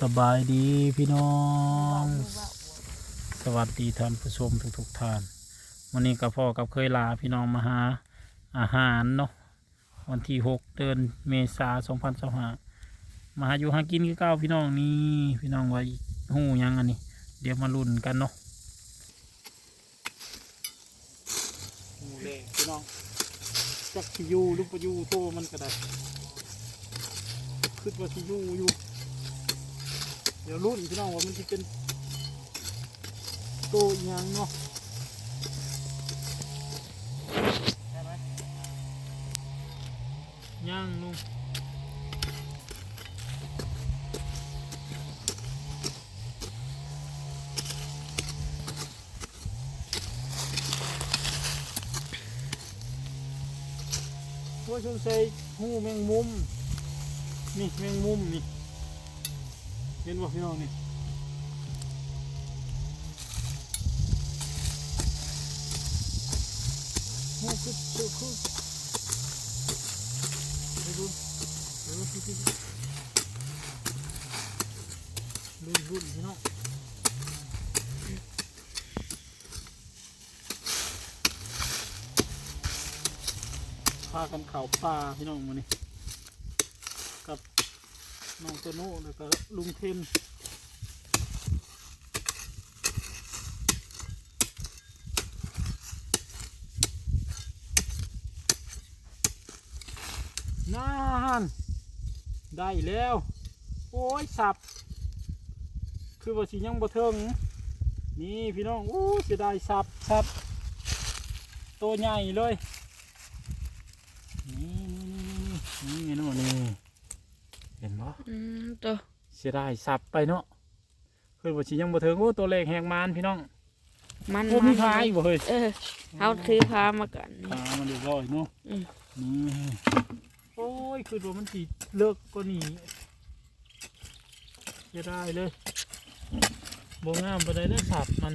สบายดีพี่น้อง สวัสดีท่านผู้ชมทุกทุกๆท่านวันนี้กับพ่อกับเคยลาพี่น้องมาหาอาหารเนาะวันที่หกเดือนเมษาสองพันสองหามาหาอยู่หากินคือเก้าพี่น้องนี่พี่น้องไว้หูยังอันนี้ เดี๋ยวมาลุ้นกันเนาะหูเล่พี่น้องจักสิอยูหรือปยูโตมันก็ได้คิดว่าสิอยูอยู่ เดี๋ยวรุ่นพี่น้องว่ามันจะเป็นตัวยังเนาะย่างนุ่มว่าชนใส่หูแมงมุม นี่แมงมุมนี่ เห็นบ่พี่น้องนี่โอ้คือเชื่อคือไปดูเดี๋ยวพี่พี่รุ่นรุ่นพี่น้องพากันเข่าป่าพี่น้องมานี่กับ น้องโตโน่แล้วก็ลุงเทนนานได้แล้ว โอ้ยสับ คือว่าสิยังบ่เทิงนี่พี่น้องอู้เสียดายสับสับตัวใหญ่เลย นี่นี่นี่นี่นี่นี่เห็นบ่ อืมตัว เสียดายสับไปเนาะคือว่าสิยังบ่เทิงโอ้ตัวเล็กแหงมานพี่น้องมันโอ้มีพายบ่เฮ้ยเออเอาถือพามากันนี่พามันเรียบร้อยเนาะอืมนี่โอ้ยคือว่ามันสีเลิกก็หนีจะได้เลยบงามไปได้ได้สับมัน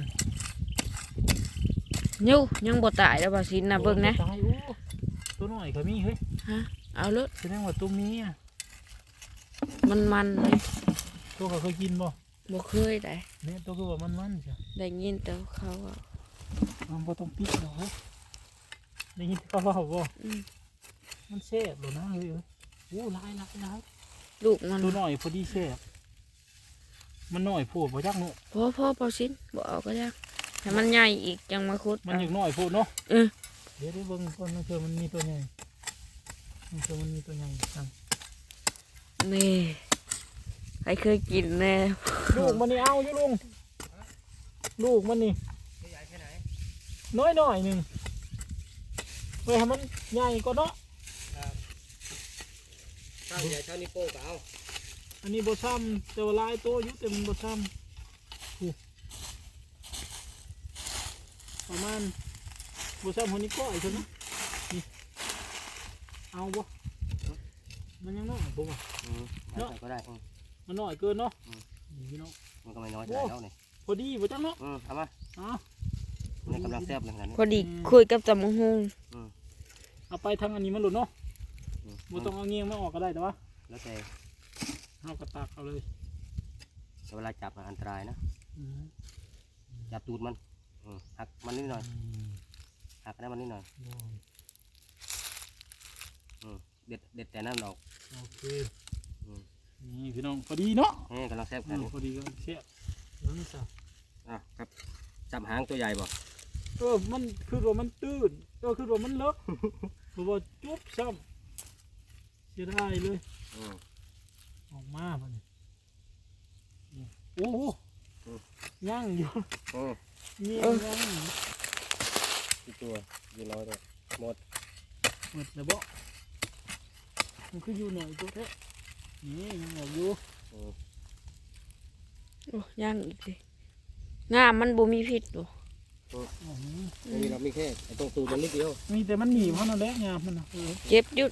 ยูยังบ่ตายแล้วบ่สินนะเบิ่งนะโอ้ยตายโอ้ตัวหน่อยก็มีเฮ้ยฮะเอาเลยแสดงว่าตัวมีอะมันมันเลย ตัวเขาเคยกินบ่บ่เคยได้เนี่ยตัวคือว่ามันมันจ้ะได้ยินแต่เขาเอามันบ่ต้องปิดหรอกเฮ้ยได้ยินเขาเล่าบ่อืมมันแซ่บเลยนะเฮ้ยเอ้ยโอ้หลายหลายหลายลูกมันตัวหน่อยพอดีแซ่บมันหน่อยโพูดบ่จักเนาะพอพอพอสินบ่เอาก็ยากให้มันใหญ่อีกจังมาคุดมันเอาอยากหน่อยโพูดเนาะเออเดี๋ยวได้เบิ่งก่อนมันเชื่อมันมีตัวใหญ่มันเชื่อมันมีตัวใหญ่จังนี่ ใครเคยกินแน่ลูกมันนี่เอาอยู่ลุง ลูกมันนี่น้อยหน่อยหนึ่งเพื่อให้มันใหญ่ก็เนาะข้าวใหญ่เท่านี้วโป้งก็เอาอันนี้บซ้ำแต่ว่าหลายตัวอยู่แต่มันบซ้ำอู้ประมาณบซ้ำคนนี้ก็ไอ้คนนะนี่เอาบ่มันยังน้อยบ่วะอืมเนาะใส่ก็ได้อื มมันน้อยเกินเนาะอืม นี่พี่น้อง มันก็ไม่น้อยเท่าไหร่แล้วนี่พอดีบ่จังเนาะอืมเอามาอ๋อในกำลังแซ่บเลยขนาดนี้พอดีคุยกับตำมงฮงเอาไปทางอันนี้มันหลุดเนาะอืมบ่ต้องเอาเงี้ยงมาออกก็ได้แต่ว่าแล้วแต่เอากระตักเอาเลยเวลาจับอะอันตรายนะ อืมจับตูดมันอืมหักมันนิดหน่อยหักได้มันนิดหน่อยอืมเด็ดเด็ดแต่น้ำดอกโอเคอืม นี่พี่น้องพอดีเนาะนี่กำลังแซ่บเอขนาดอนี้พอดีก็เสียแล้วนี่จ้ะอะครับจับหางตัวใหญ่บ่เออมันคือว่ามันตื้นเออคือว่ามันเลิกบ่ว่าจุ๊บซ้ำเสียดายเลยอืมออกมาบัดนี้นี่โอ้โหย่างอยู่อืมเงี้ยย่างอยู่กี่ตัวกี่ร้อยตัวหมดหมดแล้วบ่มันคืออยู่ไหนตัวแท้ นี่ยังออกอยู่อืมโอ้ย่างอีกเลยงามมันบ่มีพิษบ่อ๋อไม่มีเรามีแค่ไอ้ตรงตูดมันนิดเดียวมีแต่มันหนีบมันนั่นแหละยามมันน่ะเออเจ็บอยุด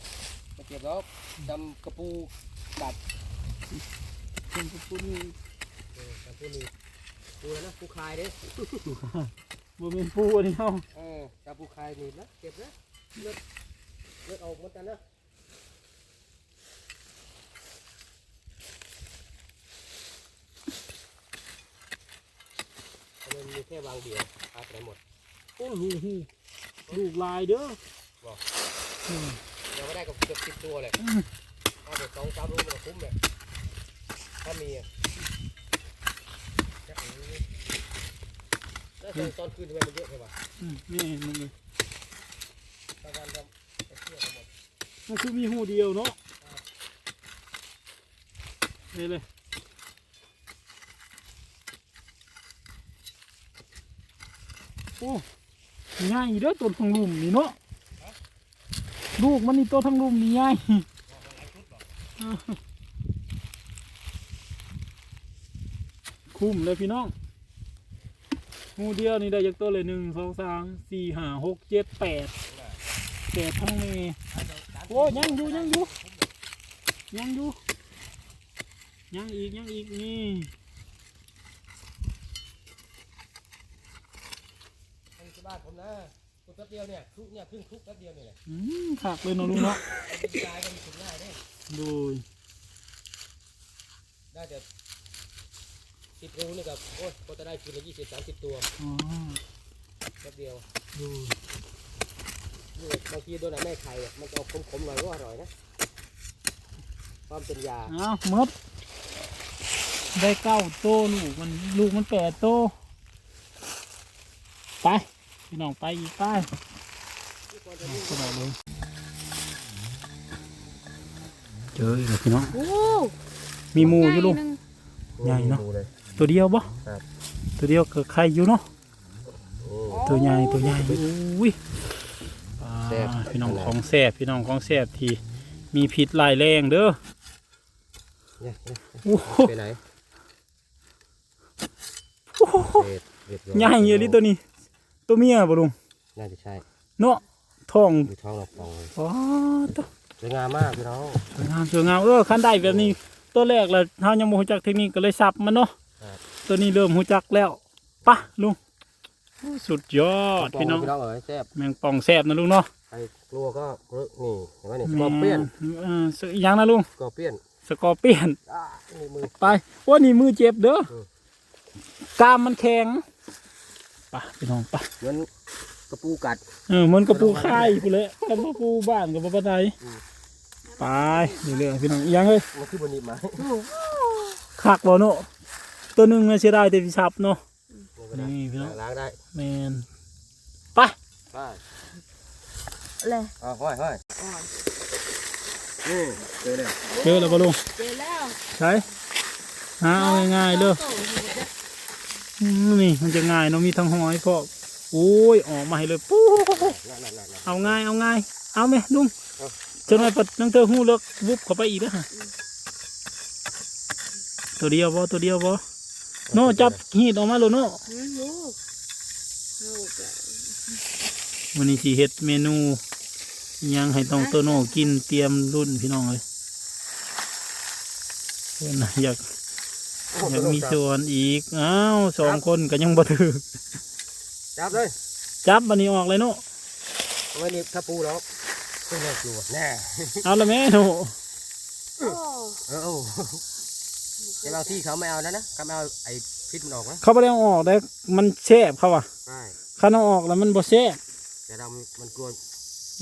มาเก็บแล้วจำกระปูดัดเป็นกระปุกนี่เออจำปูนี่ปูแล้วนะปูคายเด้บ่เป็นปูอันนี้เฮาเออจับปูคายหนีบนะเก็บนะเลือดเลือดออกเหมือนกันนะ มันมีแค่วางเดียวหายไปไหนหมด โอ้ลูกหูลูกลายเด้อบอก อืมยังไม่ได้กับเกือบสิบตัวเลยอืมเอาไปสองสามรูมันก็คุ้มเลยถ้ามีอะจะเอ๋แล้วตอนตอนคืนทำไมมันเยอะใช่ปะอืมนี่มันเลยตอนวันเราไปเที่ยวกันหมดมันคือมีหูเดียวเนาะนี่เลย โอ้ง่ายเด้อต้นทางลุมนี่เนาะลูกมันนี่ต้นทางลุมนี่ง่ายคุ้มเลยพี่น้องงูเดียวนี่ได้จากตัวเลยหนึ่งสองสามสี่ห้าหกเจ็ดแปดแปดทั้งเมโอ้ยังอยู่ยังอยู่ยังอยู่ยังอีกยังอีกนี่ที่บ้า นผมนะคุกแป๊บเดียวเนี่ยคลุกเนี่ยครึ่งคลุกแป๊บเดียวนี่แหละอืมขักเลยเนาะลุงเนาะไอ้ที่ยายก็มีถึงง่ายเด้โดยได้แต่สิบรูนี่กับโอ้ยก็จะได้คืนละยี่สิบสามสิบตัวอ๋อแป๊บเดียวโดยนี่บางทีโดนไอ้แม่ไข่อะมันจะออกขมๆหน่อยก็อร่อยนะความเป็นยาอ้าวหมดได้เก้าโตลูกมันลูกมันแปดโตไป พี่น้องไปอีกไปก็ได้เลยเจออีกแล้วพี่น้อง โอ้มีหมูอยู่ลุงหนึ่ใหญ่เนอะ ดูเลย ตัวเดียวบ่ครับ ตัวเดียวกับไข่อยู่เนาะ โอ้ ตัวใหญ่ตัวใหญ่อุ้ยอ่าแซ่บพี่น้องขนาดของแซ่บพี่น้องของแซ่บที่มีพิษหลายแรงเด้อเนี่ยเนี่ยโอ้โหไปไหนโอ้โหเด็ดเด็ดใหญ่เยอะลิตัวนี้ ตัวเมียบ่ลุงน่าจะใช่เนาะท้องอยู่ท้องเราฟองอ๋อตัวสวยงามมากพี่น้องสวยงามสวยงามเออคันได้แบบนี้ตัวแรกแล้วเฮายังบ่ฮู้จักเทคนิคก็เลยสับมันเนาะครับตัวนี้เริ่มฮู้จักแล้วปะลุงโอ้สุดยอดพี่น้องพี่น้องเอ๋ยแซ่บแมงป่องแซ่บนะลุงเนาะใครกลัวก็เลิกนี่เห็นไหมนี่สกอร์เปียนเออสอีกอย่างนะลุงสกอร์เปียนสกอร์เปียนอ่านี่มือไปว่านี่มือเจ็บเด้อเออกล้ามมันแข็งไปะพี่น้องไปะเหมือนกระปูกัด เออมันกระปูไข่ไปเลยกันกระปูบ้านกับปะไดอืม ไปเรื่อยๆพี่น้องอีกอยังเฮ้ยมันคือบนนี้ไหมคักบ่เนาะตัวหนึ่งน่ะเสียดายแต่พี่ชับเนาะ นี่พี่น้อง ล้างได้แมนไป ไปเลยอ่าห้อยห้อยอ่อนนี่เจอเลยเจอแล้วบ่ลุงเจอแล้วใช่หาเอาง่ายๆเด้ออืม นี่มันจะง่ายเนาะมีทั้งหอยพอโอ้ยออกมาให้เลยปู๊นั่นนั่นนั่นนั่นเอาง่ายเอาง่าย เอาไหมลุงจนมาปัดนังเธอหูเลิกวุบเข้าไปอีกนะฮะตัวเดียวบ่ตัวเดียวบ่โน่จับหีดออกมาเลยโน่มลูกลูกอะวันนี้สิเฮ็ดเมนูยังให้ต้องตัวโน่กินเตรียมรุ่นพี่น้องเลยเพิ่นน่ะอยาก ยากมีส่วนอีก อ้าวสองคนก็ยังบ่ถือจับเลย จับบันนี้ออกเลยโน่เอาไว้นี่ถ้าปูแล้วไม่น่ากลัวแน่เอาละแม่โน่โอ้เออโอ้แต่บางที่เขาไม่เอานะนะเขาไม่เอาไอ้พิษมันออกนะเขาไม่ได้เอาออกได้มันแซ่บเขาอะใช่เขาเอาออกแล้วมันบ่แซ่บแต่เรา มันกลัว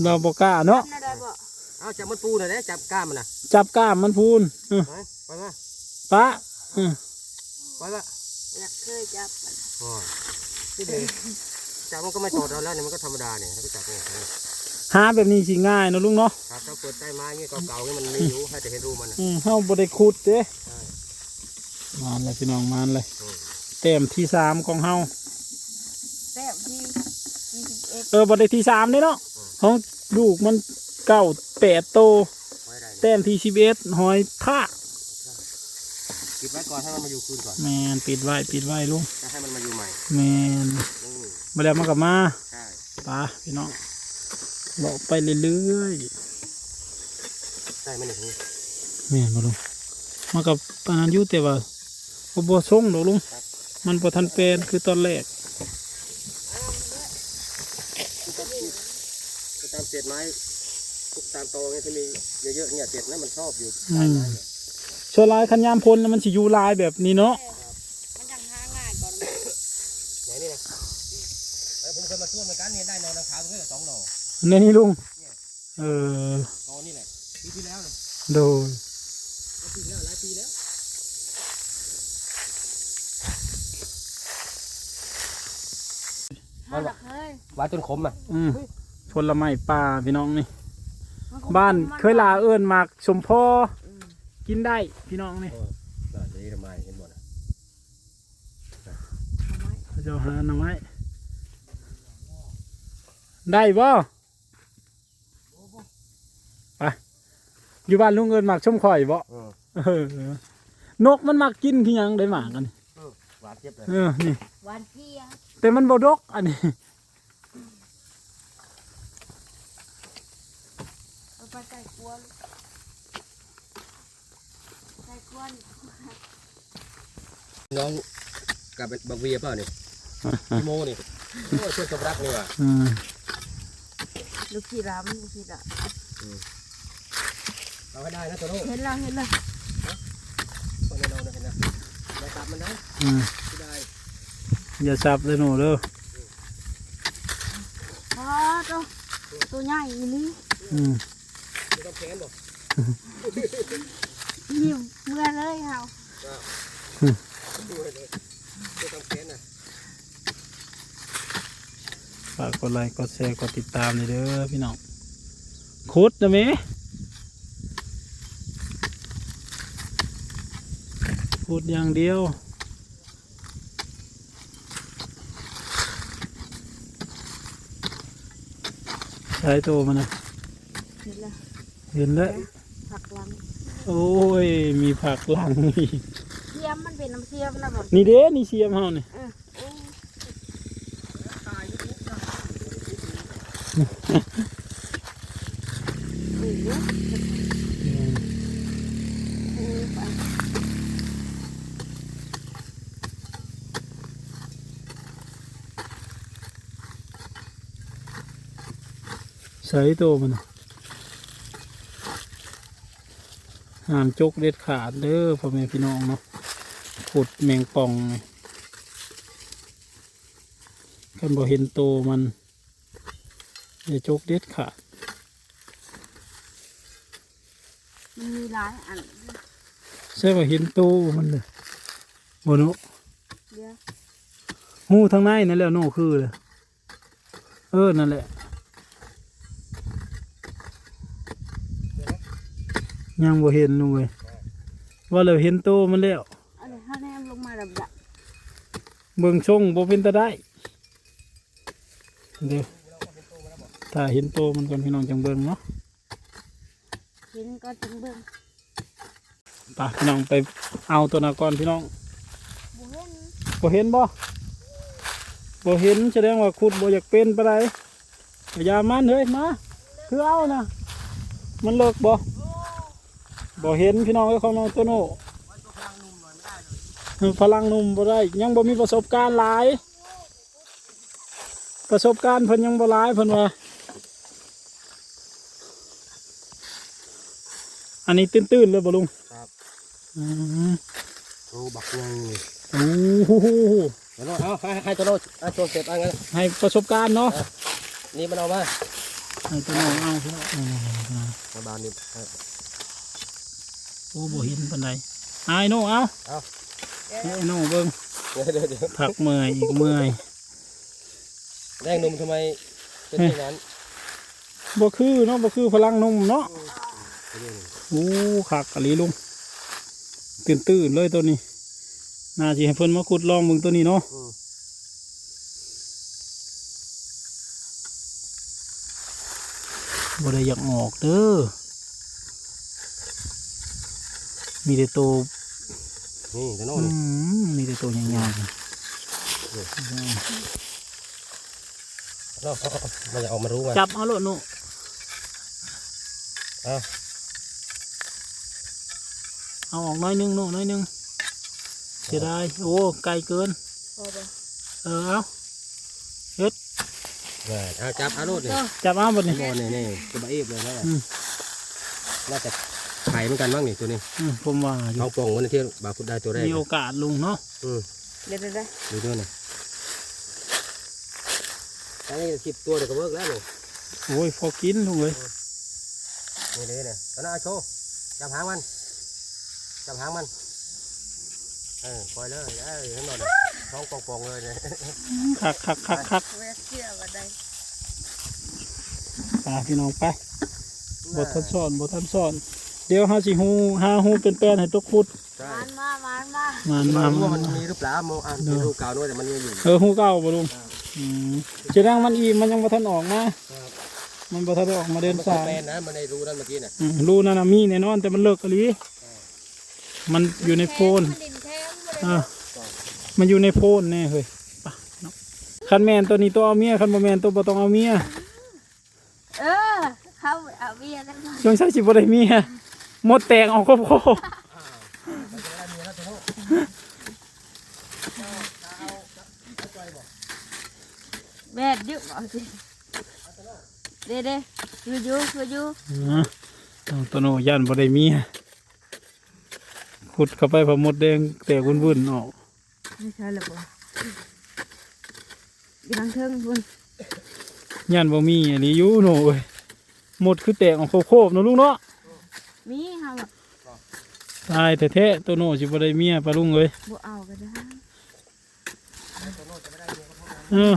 เราบ่กล้าเนาะน่าได้บ่เอาจับมันปูหน่อยนะจับกล้ามมันนะจับกล้ามมันพูนเออไปไปมาปะเออไปมาอยากเคยจับมันโอ้ยนี่เด็จับมันก็ไม่ตอดเราแล้วเนี่ยมันก็ธรรมดาเนี่ยถ้าไปจับเนี่ยหาแบบนี้สิง่ายเนาะลุงเนาะครับถ้าเปิดใต้ไม้เงี้ยเก่าๆนี่มันมีอยู่ให้แต่เห็นรูมันนะอืมเฮาบ่ได้ขุดเด้ใช่มานเลยพี่น้องมานเลยอืมเต็มที่สามของเฮาแซ่บที่ยี่สิบเอ็ดเออบ่ได้ที่สามเด้เนาะของลูกมันเก้าแปดโตไว้ได้เนี่ยแต้มที่สิบเอ็ดหอยทาก ปิดไว้ก่อนให้มันมาอยู่คืนก่อนแมนปิดไว้ปิดไว้ลุงจะให้มันมาอยู่ใหม่แมนนี่มาแล้วมันกลับมาใช่ปะพี่น้องเลาะไปเรื่อยๆใช่ไหมเนี่ยนี่แม่นบ่ลุงมากับปานนั้นอยู่แต่ว่าบ่บ่ส่งดอกลุงมันบ่ทันเป็นคือตอนแรกไปตามเศษไม้พวกตามตอเนี่ยที่มีเยอะๆเนี่ยเศษนั้นมันชอบอยู่อืใต้มไม้เนี่ย โซลายขันยามพลมันสิอยู่ลายแบบนี้เนาะมันยังหาง่ายกว่านั้นไหนนี่นะผมเคยมาช่วยเหมือนกันเนี่ยได้หนอนนงขาวตรงนี้สองหน่อในนี้ลุง เออตอนนี่แหละปีที่แล้วโดนหลายปีแล้ววักจนขมอะอืมผลไม้ป่าพี่น้องนี่บ้านเคยลาเอื้อนมากชมพ่อ กินได้พี่น้องนี่น่าจะทำไมเห็นหมดอะเอาไว้เขาเจ้าหาหน่อไม้ได้บ่ไปอยู่บ้านลุงเอิ้นหมากชมข่อยบ่เออเออนกมันมักกินคือหยังได้หมากอันนี้หวานเจ็บเลยเออนี่หวานเจี๊ยบแต่มันบ่ดกอันนี้ เอาไปใส่กวนใส่กวน น้องกับบักเวียเปล่านี่พี่โมนี่โอ้ยช่วยสมรักนี่ว่ะอืมลูกขี้รำลูกขี้รเอาให้ได้นะตัวโน้ำเห็นแล้วเห็นแล้วคนแน่นอนนะเห็นนะอย่าตัดมันนะอืมที่ได้อย่าสับเลยหนูเด้ออ๋อตัวตัวใหญ่อีนี่อืมไม่ต้องแค้นบอกยิ้มเมื่อเลยเฮา ดูให้เลยไม่ต้องแค้นนะฝากกดไลค์กดแชร์กดติดตามเลยเด้อพี่น้องคุดนะเมคุดอย่างเดียวใช้ตัวมันนะเห็นแล้วเห็นแล้วผักหลัง โอ้ย มีผักหลังอีก เทียมมันเป็นน้ำเทียมนะบอกนี่เด้นี่เสียมเฮานี่เออโอ้โอ้โหเออไปใส่ตัวมันน่ะห้ามจกเด็ดขาดเด้อพ่อแม่พี่น้องเนาะ ขุดแมงป่องนี่กันบ่เห็นโตวมันอย่าจกเด็ดขาดมันมีหลายอันใช่ว่าเห็นโตวมันเลยโมโนเดี๋ยวหูทางในนั่นแหละโนคือเลยเออ นั่นแหละยังบ่เห็นนู่นเว้ยว่าเราเห็นโตวมันแล้ว อันนี้ถ้าแนมลงมาแบบดับ เบิ่งช่องบ่เป็นตาได้เดี๋ยวถ้าเห็นโตมันก่อนพี่น้องจังเบิ่งเนาะเห็นก็จึงเบิ่งไปพี่น้องไปเอาตัวนาก่อนพี่น้องบ่เห็นบ่เห็นบ่บ่เห็นแสดงว่าขุดบ่อยากเป็นปานใดอย่ามันเฮ้ยมาคือเอานะมันเลิกบ่บ่เห็นพี่น้องเอ้ยของน้องโตโน่ พลังหนุ่มบ่ได้ ยังบ่มีประสบการณ์หลาย ประสบการณ์เพิ่นยังบ่หลายเพิ่นว่า อันนี้ตื้นๆเลยบ่ลุงครับอืมโอ้บักยังโอ้โหเดี๋ยวโน้เอาให้ให้ตัวโน้เอาตัวเสร็จเอังั้นให้ประสบการณ์เนาะนี่มันเอามาให้ตัวน้องเอาพี่น้องเอามาบานนี่ให้โอ้บ่เห็นปานใดไอ้ายโน่เอาเอา ให้ไอ้โน่เบิ่งเดี๋ยวเดี๋ยวเดี๋ยวผักเมื่อยอีกเมื่อยแดงนมทำไมเป็นอย่างนั้นบ่คือเนาะบ่คือพลังหนุ่มเนาะไปเรื่อยโอ้คักอะลีลุงตื่นตื่นๆเลยตัวนี้ น่าสิให้เพิ่นมาขุดลองเบิ่งตัวนี้เนาะๆอืมบ่ได้อยากออกเด้อมีแต่ตัว นี่ตัวโน้อืนี่มมีแต่ตัวใหญ่โน้เอาเอาเอามันจะออกมารู้มาๆจับเอาโลดโน่เอาเอาออกน้อยหนึงโน่น้อยหนึงเสียดายโอ้ไกลเกินพอไปเออเอาแหม่เอาจับเอาโน้ตนี่จับเอาบดนี่บอลนี่นี่ตัวบะเอฟเลยนะอืมน่าจะ ไข่เหมือนกันบ้างนี่ตัวนี้อืมผมว่าอยู่เอาปองวันนี้ที่บาพุดได้ตัวแรกมีโอกาสลุงเนาะอืมเดี๋ยวเดี๋ยวเดี๋ยวดูด้วยนะอันนี้สิบตัวเดี๋ยวก็เวิร์กแล้วหนูโอ้ยพอกินลุงเลยนี่เลยเนี่ยตอนนั้นเอาโชว์จับหางมันจับหางมันเออปล่อยเลยเอ้ยเห็นหน่อยท้องป่องๆเลยเนี่ยคักคักคักคักแม่เชื่อว่าได้ตาพี่น้องไปบททดสอนบททดสอน เดี๋ยวหาสิฮูหาฮูเป็นแป้นให้ตกพุดใช่มันมามันมามันมามารู้ว่ามันมามีหรือเปล่าโมอ่านเป็นรูปเก่าด้วยแต่มันมีอยู่ เออฮูเก่าบ่ลุงอืมเจะดังมันอีกมันยังบ่ทันออกมามันบ่ทันได้ออกมาเดินมันสายเป็นนะมันในรูนั่นเมื่อกี้น่ะอืมรู้นั่นน่ะมีแน่นอนแต่มันเลิกอะลีมันอยู่ในโฟนดินแท้งบ่ได้อ่ามันอยู่ในโพนแน่เฮ้ยไปเนาะคันแมนตัวนี้ตัวเอาเมียคันบ่แมนตัวบ่ต้องเอาเมียเออเขาเอาเบียร์นั่นก่อนจงใช้สิบ่ได้เมีย หมดแตกเอาครอบครัวแม่ดึกเอาสิเด้เด้คืออยู่คืออยู่อ่าเอาตัวโนยันบ่ได้เมียขุดเข้าไปพอหมดแดงแตกวุ่นๆออกไม่ใช่หรอกบ่อยู่ทางเทิงพุ่นยันบ่มีอันนี้อยู่โนเอ้ยหมดคือแตกออกโคบๆเนาะลุงเนาะ มีเฮาอะตายแท้ๆตัวโนสิบ่ได้เมียปะลุงเอ้ยบ่เอาก็ได้เออ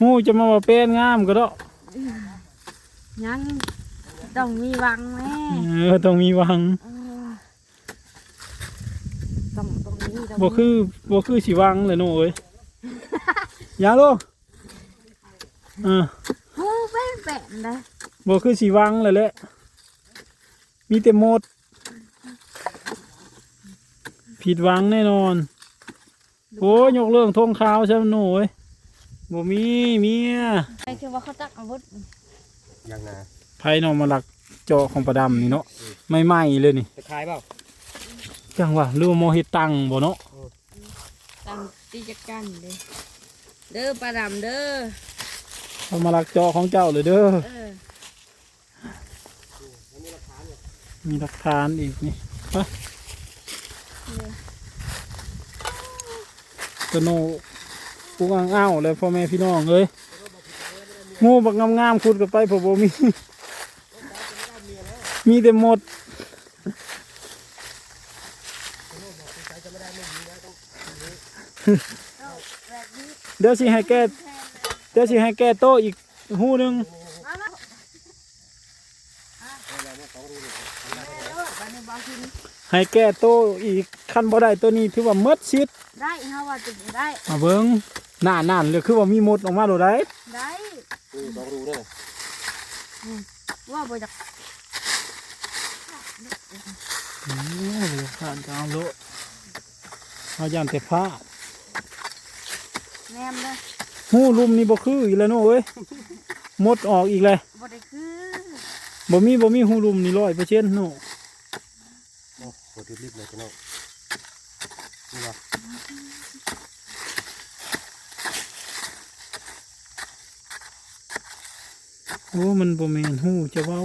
ฮู้จะมาว่าเป็นงามก็ดอกยังต้องมีหวังแม่เออต้องมีหวังเออต้องต้องมีต้องบ่มีคือบ่คือสิหวังเลยโนเอ้ยอย่าโลกเออ หูเป็นแปนได้บ่คือสีวังเลยแหละ มีแต่หมด ผิดหวังแน่นอน โอ้ยยกเรื่องทงขาวใช่ไหมหนูเอ้ยบ่มีเมียไอ้คือว่าเขาจักอาวุธยังนะไผเนอมาหลักเจาะของประดำนี่เนาะไม่ไหม้เลยนี่จะคายเปล่าจังว่าหรือว่าโมเฮ็ดตังบ่เนาะตั้งตีจักกันเด้เด้อปลาดำเด้อเอามาหลักเจาะของเจ้าเลยเด้อ เออ มีหลักฐานอีกนี่ไปตะโนกูอ้างอ้าวเลยพ่อแม่พี่น้องเอ้ยงูบักงามๆขุดกันไปพอบ่มี มีแต่หมดแบบนี้เดี๋ยวสิให้แกเดี๋ยวสิให้แกโตอีกหูหนึ่ง มามาบัดนี้บ่ กินให้แก้โตะอีกคันบ่ได้ตัวนี้ถือว่าหมดชิดได้เฮาว่าจะได้มาเบิ่งหน้านั่นเลยคือว่ามีหมดออกมาโดดได้ได้อืมสองรูด้วยว่าบ่จักโอ้ยผ่านกลางโลดเอาย่านแต่ผ้าแนมเด้อหูลุมนี่บ่คืออีกแล้วเนาะเอ้ยหมดออกอีกเลยบ่ได้คือบ่มีบ่มีหูลุมนี่ร้อยเปอร์เซ็นต์เนาะ โอ้โหรีบๆเลยพี่น้องนี่วะโอ้มันบ่แม่นหูจะเว้า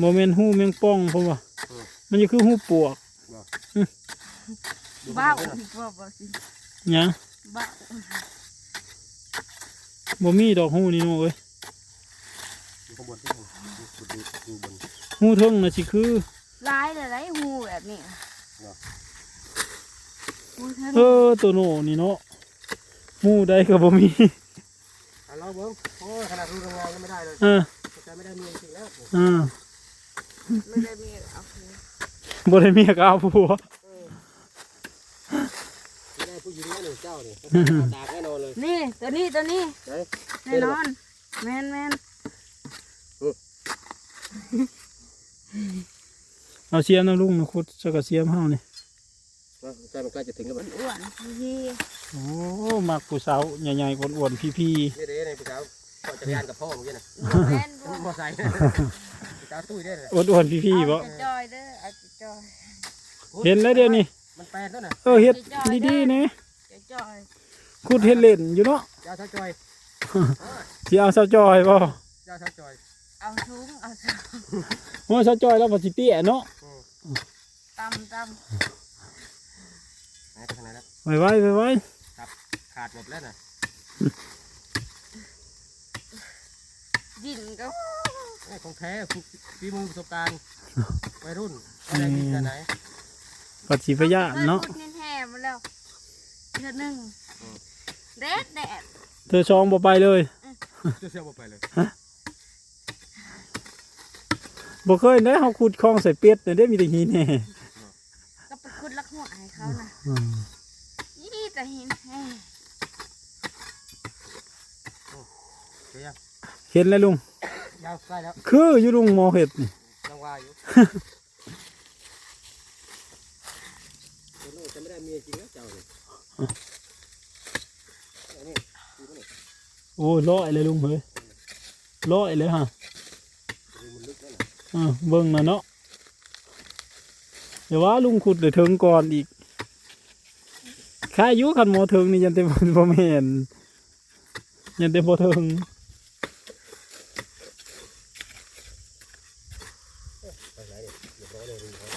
บ่แม่นหูแมงป่องเพราะว่ามันจะคือหูปวกบ้าอีกว่าบ่สิหยังบ้าบ่มีดอกหูนี่เนาะเอ้ยอยู่ข้างบนที่หนึ่งอยู่บนอยู่บนหูเทิงน่ะสิคือ ลายเลยไรหูแบบนี้หูเท่าเออตัวโนนี่เนาะหูใดก็บ่มีอะเราเบิ้งโอ้ยขนาดรูทำงานยังไม่ได้เลยเออแต่ไม่ได้มีจริงๆแล้วเออไม่ได้มีเอาคือบ่ได้เมียก็เอาผัวไม่ได้ผู้หญิงแน่หนึ่งเจ้าเนี่ยตากแน่นอนเลยนี่ตัวนี้ตัวนี้ไหนแน่นอนแมนแมน เอาเสียมน้ำลุงมาขุดสักกะเสียมเฮานี่ว่าใกล้มันใกล้จะถึงแล้วมัมันนอ้วนพี่โอ้มักผู้สาวใหญ่ๆอ้วนๆพี่นี่เด้ในพี่สาวก็จักรยานกับพ่อเมื่อกี้น่ะแมนบ่มอไซค์พี่สาวตุ้ยได้เลยๆอ้วนๆพี่ๆบ่เอาจะจอยเด้อเอาจะจอยเห็นแล้วเดี๋ยวนี้มันแปลนแล้วน่ะเออเฮ็ดดีๆนะจะจอยขุดเฮ็ดเล่นอยู่เนาะเจ้าเท้าจอยสิเอาสาวจอยบ่เจ้าเท้าจอยเอาสูงเอาสูงโอ้สาวจอยแล้วบ่สิเตี้ยเนาะ ตำตหายไปทางไหนแล้วไว้ไว้ไว้ไว้ขาดหมดแล้วน่ะดินก็ไอ้ของแท้ฝึกฝีมือประสบการณ์วัยรุ่นอะไรมีแต่ไหนปัจจิพยานเนาะคยขุดแห่มาแล้วเดือนหนึ่งแดดแดดเธอชองบ่ไปเลยจะเสียบ่ไปเลย บ่เคยได้เฮาขุดคลองใส่เป็ดเนี่ยได้มีแต่หินแน่ก็ไปขุดลักหัวให้เขานะอืมนี่แต่หินแห่เดี๋ยวยังเห็นแล้วลุงยาวใกล้แล้วคืออยู่ลุงหมอเห็ดนี่ยังว่าอยู่ เดี๋ยวโน่จะไม่ได้เมียจริงนะเจ้าเนี่ยอันนี้ดูมันนี่โอ้ยร้อยเลยลุงเฮ้ยร้อยเลยฮะ ดูมันลึกแล้วนะ อ่าเบิ่งน่ะเนาะเดี๋ยวว่าลุงขุดเดี๋ยวถึงก่อนอีกค่าอายุคันหมอถึงนี่ยันเต็มบ่แม่นยันเต็มบ่ถึงไปไหนเนี่ยเรียบร้อยเลยดูเขา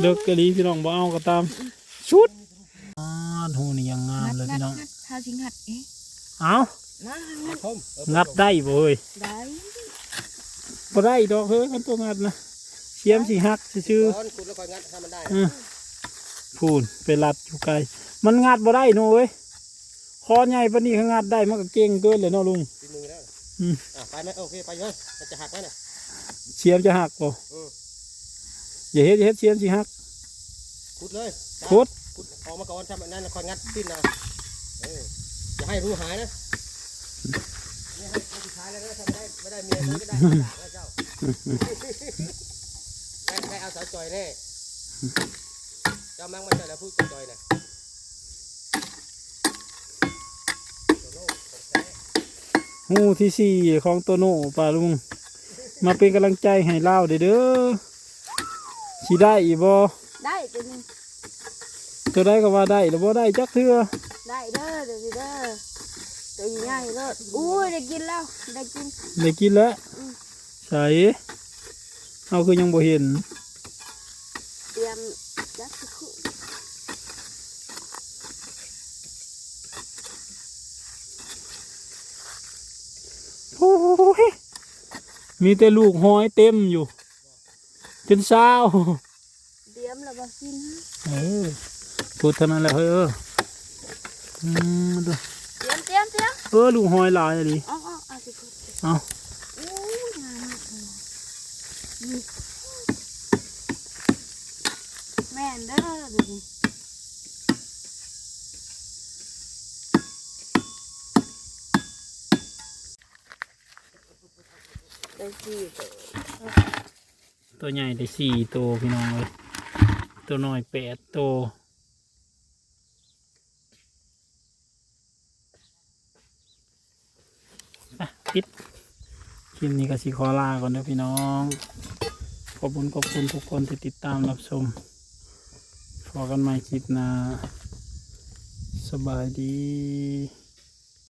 เลิกกะลีพี่น้องบ่เอาก็ตาม ชุดอ่าโหนี่ยังงามเลยพี่น้องงัดทาสิงัดเอ๊ะเอา นะเอาคมเอองัดได้บ่เฮ้ยได้บ่ได้ดอกเฮ้ยกันตัวงัดนะเสียมสิหักซื่อร้อนคุณแล้วค่อยงัดถ้ามันได้ๆอือพูนไปรัดอยู่ไกลมันงัดบ่ได้โน้เว้ยคอใหญ่ปานนี้เขางัดได้มันก็เก่งเกินเลยเนาะลุงฝีมือแล้วอืมอะไปไหมโอเคไปเลยมันจะหักไหมน่ะเสียมจะหักบ่อืมอย่าเฮ็ดอย่าเฮ็ดเสียมสิหักขุดเลยขุดขุดออกมาก่อนทำอันนั้นค่อยงัดสิ้นนะเอออย่าให้รู้หายนะ ไม่ได้ไม่ได้เมียก็ได้ด่าแล้วเจ้าได้ได้เอาสาวจอยแน่เจ้ามั่งไม่ใช่แล้วพูดกับจอยน่ะโตโน่ของแท้หูที่สี่ของโตโน่ปลาลุง มาเป็นกำลังใจให้เล่าเด้อเด้อสิได้อีบ่ได้เดี๋ยวนี้เธอได้ก็ว่าได้หรือบ่ได้จักเทื่อได้เด้อเดี๋ยวนี้เด้อ ตัวใหญ่ๆเด้ออุ้ยได้กินแล้วได้กินได้กินแล้วใส่เอาคือยังบ่เห็นเตรียมยัดสักครู่โอ้ยมีแต่ลูกหอยเต็มอยู่ จนเช้าเตรียมแล้วบ่กินเออพูดเท่านั้นแหละเฮ้ยเอออืมดู เตรียมเตรียมเตรียมเออลูกหอยหลายอะดิอ๋ออ๋อเอาสิคุณเอาโอ้ยงามมากเลยนี่แม่นเด้อเดี๋ยวนี้ได้สี่ตัวตัวใหญ่ได้สี่ตัวพี่น้องเลยตัวน้อยแปดตัวอะ ปิดคลิปนี้ก็สิขอลาก่อนนะพี่น้อง ขอบคุณขอบคุณทุกคนที่ติดตามรับชมพอกันใหม่คลิปหน้าสบายดี